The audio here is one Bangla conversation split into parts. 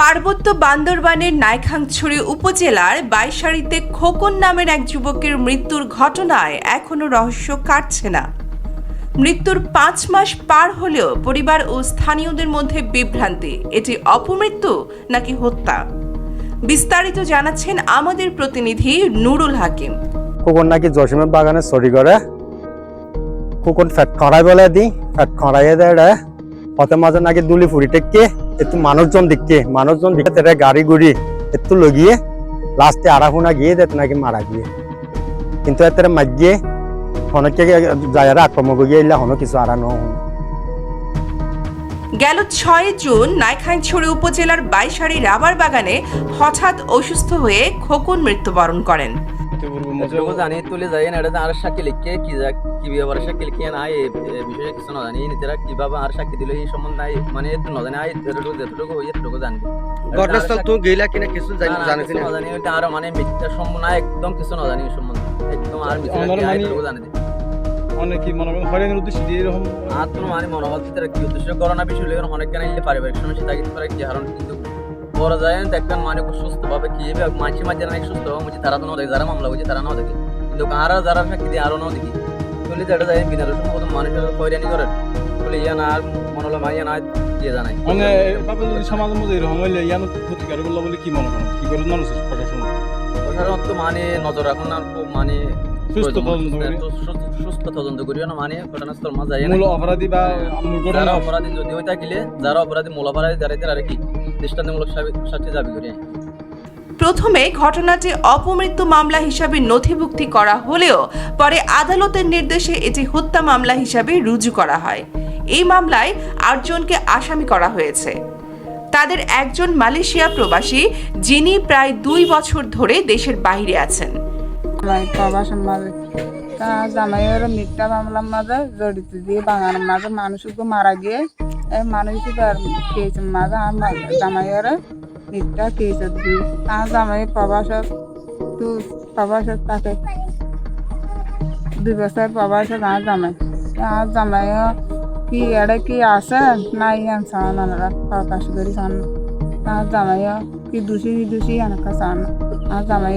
পার্বত্য বান্দরবানের নাইখাংছড়ি উপজেলার বাইশারিতে খোকন নামের এক যুবকের মৃত্যুর ঘটনায় এখনও রহস্য কাটছে না। মৃত্যুর পাঁচ মাস পার হলেও পরিবার ও স্থানীয়দের মধ্যে বিভ্রান্তি। এটি অপমৃত্যু নাকি হত্যা? বিস্তারিত জানাচ্ছেন আমাদের প্রতিনিধি নুরুল হাকিম। খোকন নাকি জসিমের বাগানে চুরি করে? কুকুর ফ্যাট খড়াই বলে দি ফ্যাট খড়াইয়ে দেয় পথে মাঝে নাকি দুলি ফুরি টেকে একটু মানুষজন দিকে মানুষজন তেরে গাড়ি গুড়ি একটু লগিয়ে লাস্টে আড়াফুনা গিয়ে দেয় নাকি মারা গিয়ে। কিন্তু এতে মাগিয়ে অনেকে যায়ারা আক্রমণ গিয়ে এলে হনো কিছু আড়া আড়ানো গেল ছয় জুন নাইখাইছড়ি উপজেলার বাইশারি রাবার বাগানে হঠাৎ অসুস্থ হয়ে খোকন মৃত্যুবরণ করেন। এটুকু জানি তুলে যাই না এটা আর সাক্ষী লিখে কি যা কি ব্যাপারে সাক্ষী লিখে না এই এই বিষয়ে কিছু না জানি নিজেরা কীভাবে আর সাক্ষী দিলে এই সম্বন্ধে আই মানে একটু না জানি আই এতটুকু যেটুকু হই এতটুকু জানবি ঘটনাস্থল তুমি গেলা কিনা কিছু জানি জানিস না জানি ওইটা আর মানে মিথ্যা সম্বন্ধে একদম কিছু না জানি সম্বন্ধে। একদম আর মিথ্যা মানে- এতটুকু জানি। অনেকে মনে করেন হয়রানির উদ্দেশ্যে দিয়ে এরকম আর তোর মানে কি উদ্দেশ্য? করোনা বিষয় অনেক কেন পারিবারিক সমস্যা করে কি হারণ কিন্তু বড় যায় না দেখবেন মানে খুব সুস্থ ভাবে কি মাঝে মাঝে অনেক সুস্থ মুঝে তারা তো না দেখে যারা মামলা করছে তারা না দেখে কিন্তু কারা যারা সাক্ষী দিয়ে আরও না দেখি চলে যেটা যায় বিনা রসুন মতো মানুষের হয়রানি করেন বলে ইয়া না আর মনে হলো ইয়া না দিয়ে জানাই মানে বাবা যদি সমাজের মধ্যে এরকম হইলে ইয়ানো প্রতিকার বলে কি মনে করেন কি করে মানুষ প্রশাসন? সাধারণত মানে নজর রাখুন আর খুব মানে সুস্থ তদন্ত করি। সুস্থ- সুস্থ তদন্ত করিও না মানে ঘটনাস্থল মা মূল অপরাধী বা যারা অপরাধী যদি হয়ে থাকিলে যারা অপরাধী মূল অপরাধী যারা তারা কি দৃষ্টান্তমূলক শাস্তি- শাস্তি দাবি করি প্রথমে ঘটনাটি অপমৃত্যু মামলা হিসাবে নথিভুক্তি করা হলেও পরে আদালতের নির্দেশে এটি হত্যা মামলা হিসাবে রুজু করা হয়। এই মামলায় আটজনকে আসামি করা হয়েছে। তাদের একজন মালয়েশিয়া প্রবাসী যিনি প্রায় দুই বছর ধরে দেশের বাইরে আছেন। জামাই প্রবাসের মাঝে তা জামাইয়ের মিথ্যা মামলার মাঝে জড়িত দিয়ে বাঙালির মাঝে মানুষকে মারা গিয়ে এই মানুষ কেসের মাঝে আমার জামাইয়ের মিথ্যা কেস দিয়ে আর জামাই প্রবাসের তু প্রবাসের তাকে দুই বছর প্রবাসের আর জামাই আর জামাই কি এড়ে কি আছে না ইয়ান সান প্রকাশ করি সান আর জামাই কি দোষী দোষী এনেকা সান আর জামাই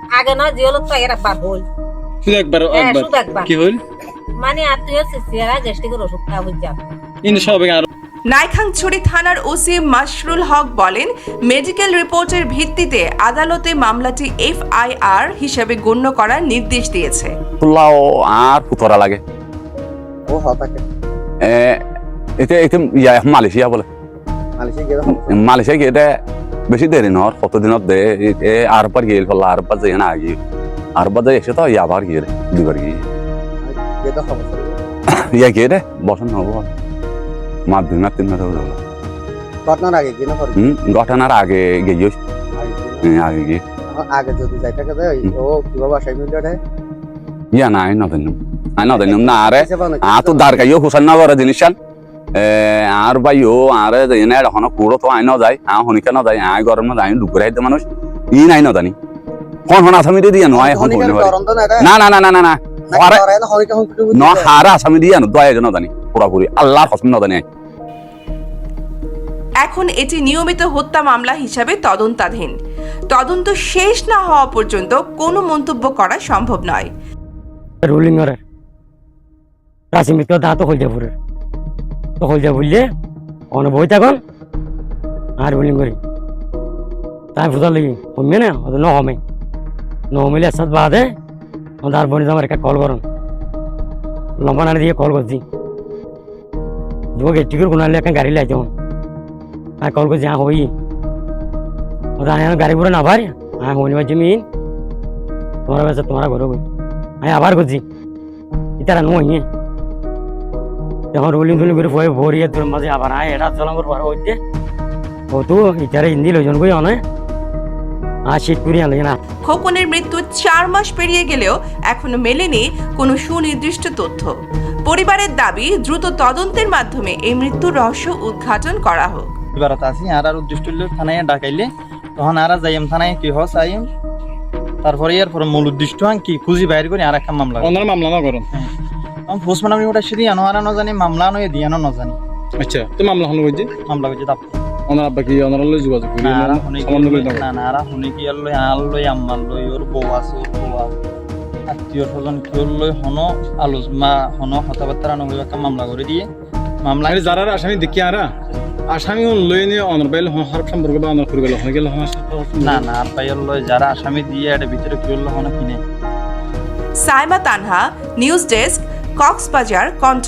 আগে নয় যে হলো তো এর একবার হল শুধু একবার হ্যাঁ, একবার। কি হল মানে আত্মীয় সিসিয়ারা গ্যাস্ট্রিকের ওষুধটা বুঝলাম কিন্তু সব আর নাইখাংছড়ি থানার ওসি মাসরুল হক বলেন মেডিকেল রিপোর্টের ভিত্তিতে আদালতে মামলাটি এফআইআর হিসেবে গণ্য করার নির্দেশ দিয়েছে। পোলাও আর পুতরা লাগে। ও হ্যাঁ, হতাকে এতে একদম ইয়া মালয়েশিয়া বলে। মালেশিয়া গিয়ে মালেশিয়া গিয়ে বেশি দেরি নহর কত দিনত দে এ- আর বার গিয়ে ফেললা আর বার যাই না আগে আর বার যাই এসে তো ইয়াবার গিয়ে দুবার গিয়ে ইয়া গিয়ে রে বসন হব মাস দুই মাস তিন মাস হলো। ঘটনার আগে হুম ঘটনার আগে গিয়ে আগে গিয়ে আগে যদি ও কীভাবে আসাই ইয়া না আই নদিন আই নদিন না আরে আ তো দার কাইও হুসান না জিনিসান এ আর বাইও আর এনে এখন কুড়ো তো আই ন যায় আ হনিকা ন যায় আই গরম ন যায় ডুকুরে হাইতে মানুষ ই নাই ন জানি। হন হন আসামি দিয়ে ন আই হন না না না না না না। ন হারা আসামি দিয়ে ন দয়া ন জানি পুরাপুরি আল্লাহর কসম ন জানি এখন এটি নিয়মিত হত্যা মামলা হিসাবে তদন্তাধীন। তদন্ত শেষ না হওয়া পর্যন্ত কোনো মন্তব্য করা সম্ভব নয়। রুলিং করে রাশিমিত দা তো হলজা তো হলজা বললে অন বই থাকুন আর রুলিং করি, তাই ফুটার লাগি, কমবে না, অত ন হমে ন হমিলে সাত বাদে আর বনি আমার একটা কল করুন লম্বা নাড়ি দিয়ে কল করছি। দুটো গেট টিকিট কোনালে একটা গাড়ি লাইতে হন আর কল করছি হ্যাঁ হই। ওটা আমি গাড়ি পুরো না পারি হ্যাঁ হনি পাচ্ছি মিন তোমার কাছে তোমার ঘরে বই আমি আবার করছি। ইতারা নো হিয়ে যখন রোলিং টুলিং করে ফয়ে ভরিয়ে তোর মাঝে আবার আয় এটা চলাম পর হইতে ও তো ইটারে হিন্দি লইজন কই অনে আর শীত করি আনলে না। খোকনের মৃত্যু চার মাস পেরিয়ে গেলেও এখনও মেলেনি কোনো সুনির্দিষ্ট তথ্য। পরিবারের দাবি দ্রুত তদন্তের মাধ্যমে এই মৃত্যুর রহস্য উদ্ঘাটন করা হোক। আছি আর আর উদ্দিষ্ট থানায় ডাকাইলে। তখন আর যাইম থানায় কি হস আইম। তারপরে এর পরে মূল উদ্দিষ্ট হান কি খুঁজি বাইর করে আর একটা মামলা। ওনার মামলা না করেন? আমি পোস্টমান আমি ওটা সেদিন আনো আর ন জানি মামলা নয় দিয়ানো ন জানি আচ্ছা তো মামলা হলো বুঝছি মামলা করছে তাপ ওনার আব্বা কি ওনার লই যোগাযোগ করি না আর করে না? না আর শুনে কি আর লই আল লই আম্মার লই ওর বউ আছে ওর বউ আছে। আত্মীয় স্বজন কি ওর লই হন আলোচনা হন কথাবার্তা না হইবা একটা মামলা করে দিয়ে। মামলা মানে যারা আসামি দেখি আরা আসামি লই নিয়ে অনার বাইল হার সম্পর্ক বা অনার পরিবার হয়ে গেল না না আর পাইয়ার লই যারা আসামি দিয়ে এটা ভিতরে কি হলো হন কিনে? সাইমা তানহা নিউজ ডেস্ক কক্সবাজার কণ্ঠ।